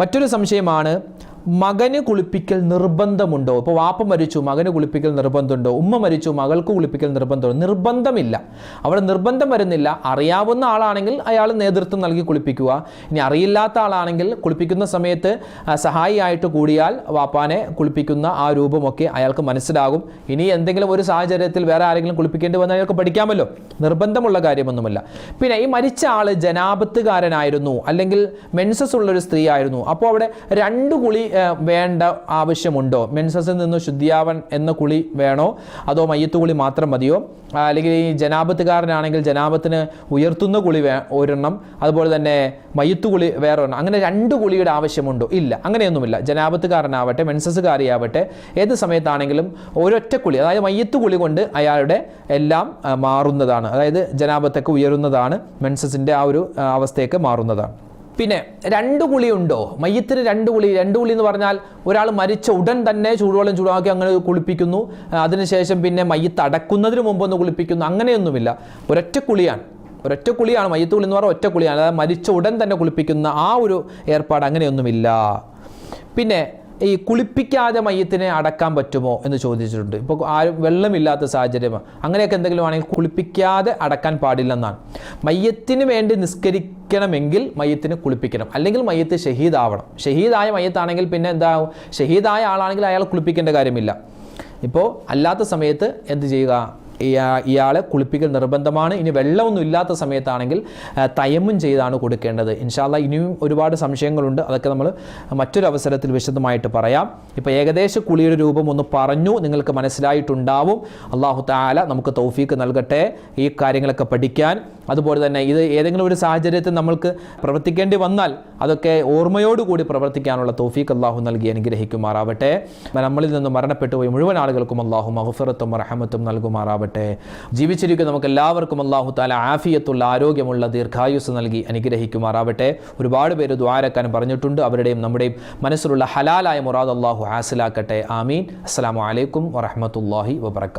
Speaker 1: മറ്റൊരു സംശയമാണ് മകന് കുളിപ്പിക്കൽ നിർബന്ധമുണ്ടോ? ഇപ്പോൾ വാപ്പ മരിച്ചു മകന് കുളിപ്പിക്കൽ നിർബന്ധമുണ്ടോ? ഉമ്മ മരിച്ചു മകൾക്ക് കുളിപ്പിക്കൽ നിർബന്ധമുണ്ടോ? നിർബന്ധമില്ല. അവിടെ നിർബന്ധം വരുന്നില്ല. അറിയാവുന്ന ആളാണെങ്കിൽ അയാൾ നേതൃത്വം നൽകി കുളിപ്പിക്കുക. ഇനി അറിയില്ലാത്ത ആളാണെങ്കിൽ കുളിപ്പിക്കുന്ന സമയത്ത് സഹായിയായിട്ട് കൂടിയാൽ വാപ്പാനെ കുളിപ്പിക്കുന്ന ആ രൂപമൊക്കെ അയാൾക്ക് മനസ്സിലാകും. ഇനി എന്തെങ്കിലും ഒരു സാഹചര്യത്തിൽ വേറെ ആരെങ്കിലും കുളിപ്പിക്കേണ്ടി വന്നാൽ അയാൾക്ക് പഠിക്കാമല്ലോ. നിർബന്ധമുള്ള കാര്യമൊന്നുമല്ല. പിന്നെ ഈ മരിച്ച ആൾ ജനാപത്തുകാരനായിരുന്നു. അല്ലെങ്കിൽ മെൻസസ് ഉള്ളൊരു സ്ത്രീ ആയിരുന്നു അപ്പോൾ അവിടെ രണ്ട് കുളി വേണ്ട ആവശ്യമുണ്ടോ? മെൻസസിൽ നിന്ന് ശുദ്ധിയാവൻ എന്ന കുളി വേണോ? അതോ മയ്യത്ത് കുളി മാത്രം മതിയോ? അല്ലെങ്കിൽ ഈ ജനാപത്തുകാരനാണെങ്കിൽ ജനാപത്തിന് ഉയർത്തുന്ന കുളി വേ ഒരെണ്ണം അതുപോലെ തന്നെ മയ്യത്ത് കുളി വേറെ ഒരെണ്ണം അങ്ങനെ രണ്ട് കുളിയുടെ ആവശ്യമുണ്ടോ? ഇല്ല. അങ്ങനെയൊന്നുമില്ല. ജനാപത്തുകാരനാവട്ടെ മെൻസസുകാരിയാവട്ടെ ഏത് സമയത്താണെങ്കിലും ഒരൊറ്റ കുളി അതായത് മയ്യത്ത് കുളി കൊണ്ട് അയാളുടെ എല്ലാം മാറുന്നതാണ്. അതായത് ജനാപത്തൊക്കെ ഉയരുന്നതാണ് മെൻസസിന്റെ ആ ഒരു അവസ്ഥയൊക്കെ മാറുന്നതാണ്. പിന്നെ രണ്ട് കുളിയുണ്ടോ മയ്യത്തിന് രണ്ട് കുളി രണ്ട് കുളി എന്ന് പറഞ്ഞാൽ ഒരാൾ മരിച്ച ഉടൻ തന്നെ ചൂടുവെള്ളം ചൂടാക്കി അങ്ങനെ കുളിപ്പിക്കുന്നു. അതിനുശേഷം പിന്നെ മയ്യത്ത് അടക്കുന്നതിന് മുമ്പ് ഒന്ന് കുളിപ്പിക്കുന്നു. അങ്ങനെയൊന്നുമില്ല. ഒരൊറ്റ കുളിയാണ്. ഒരൊറ്റ കുളിയാണ്. മയ്യത്ത് കുളി എന്ന് പറഞ്ഞാൽ ഒറ്റ കുളിയാണ്. അതായത് മരിച്ച ഉടൻ തന്നെ കുളിപ്പിക്കുന്ന ആ ഒരു ഏർപ്പാട് അങ്ങനെയൊന്നുമില്ല. പിന്നെ ഈ കുളിപ്പിക്കാതെ മയ്യത്തിനെ അടക്കാൻ പറ്റുമോ എന്ന് ചോദിച്ചിട്ടുണ്ട്. ഇപ്പോൾ ആരും വെള്ളമില്ലാത്ത സാഹചര്യം. അങ്ങനെയൊക്കെ എന്തെങ്കിലും ആണെങ്കിൽ കുളിപ്പിക്കാതെ അടക്കാൻ പാടില്ലെന്നാണ്. മയ്യത്തിന് വേണ്ടി നിസ്കരിക്കണമെങ്കിൽ മയ്യത്തിന് കുളിപ്പിക്കണം. അല്ലെങ്കിൽ മയ്യത്ത് ഷഹീദാവണം. ഷഹീദായ മയ്യത്താണെങ്കിൽ പിന്നെ എന്താവും ഷഹീദായ ആളാണെങ്കിൽ അയാൾ കുളിപ്പിക്കേണ്ട കാര്യമില്ല. ഇപ്പോൾ അല്ലാത്ത സമയത്ത് എന്ത് ചെയ്യുക? ഇയാളെ കുളിപ്പിക്കൽ നിർബന്ധമാണ്. ഇനി വെള്ളമൊന്നും ഇല്ലാത്ത സമയത്താണെങ്കിൽ തയമും തയമ്മും ചെയ്താണ് കൊടുക്കേണ്ടത്. ഇൻഷാല്ല ഇനിയും ഒരുപാട് സംശയങ്ങളുണ്ട്. അതൊക്കെ നമ്മൾ മറ്റൊരു അവസരത്തിൽ വിശദമായിട്ട് പറയാം. ഇപ്പോൾ ഏകദേശ കുളിയുടെ രൂപം ഒന്ന് പറഞ്ഞു. നിങ്ങൾക്ക് മനസ്സിലായിട്ടുണ്ടാവും. അള്ളാഹു താല നമുക്ക് തൗഫീക്ക് നൽകട്ടെ. ഈ കാര്യങ്ങളൊക്കെ പഠിക്കാൻ. അതുപോലെ തന്നെ ഇത് ഏതെങ്കിലും ഒരു സാഹചര്യത്തിൽ നമ്മൾക്ക് പ്രവർത്തിക്കേണ്ടി വന്നാൽ അതൊക്കെ ഓർമ്മയോടുകൂടി പ്രവർത്തിക്കാനുള്ള തോഫീഖ് അള്ളാഹു നൽകി അനുഗ്രഹിക്കുമാറാവട്ടെ. നമ്മളിൽ നിന്ന് മരണപ്പെട്ടു പോയി മുഴുവൻ ആളുകൾക്കും അള്ളാഹു മഹഫറത്തും റഹമത്തും നൽകുമാറാവട്ടെ. ജീവിച്ചിരിക്കുന്ന നമുക്ക് എല്ലാവർക്കും അള്ളാഹു താല ആഫിയത്തുള്ള ആരോഗ്യമുള്ള ദീർഘായുസ് നൽകി അനുഗ്രഹിക്കുമാറാവട്ടെ. ഒരുപാട് പേര് ദ്വാരക്കാൻ പറഞ്ഞിട്ടുണ്ട്. അവരുടെയും നമ്മുടെയും മനസ്സിലുള്ള ഹലാലായ മുറാദ് അള്ളാഹു ഹാസിലാക്കട്ടെ. ആമീൻ. അസ്സാം വലൈക്കും വറഹമത്തല്ലാഹി വബർക്കാത്തു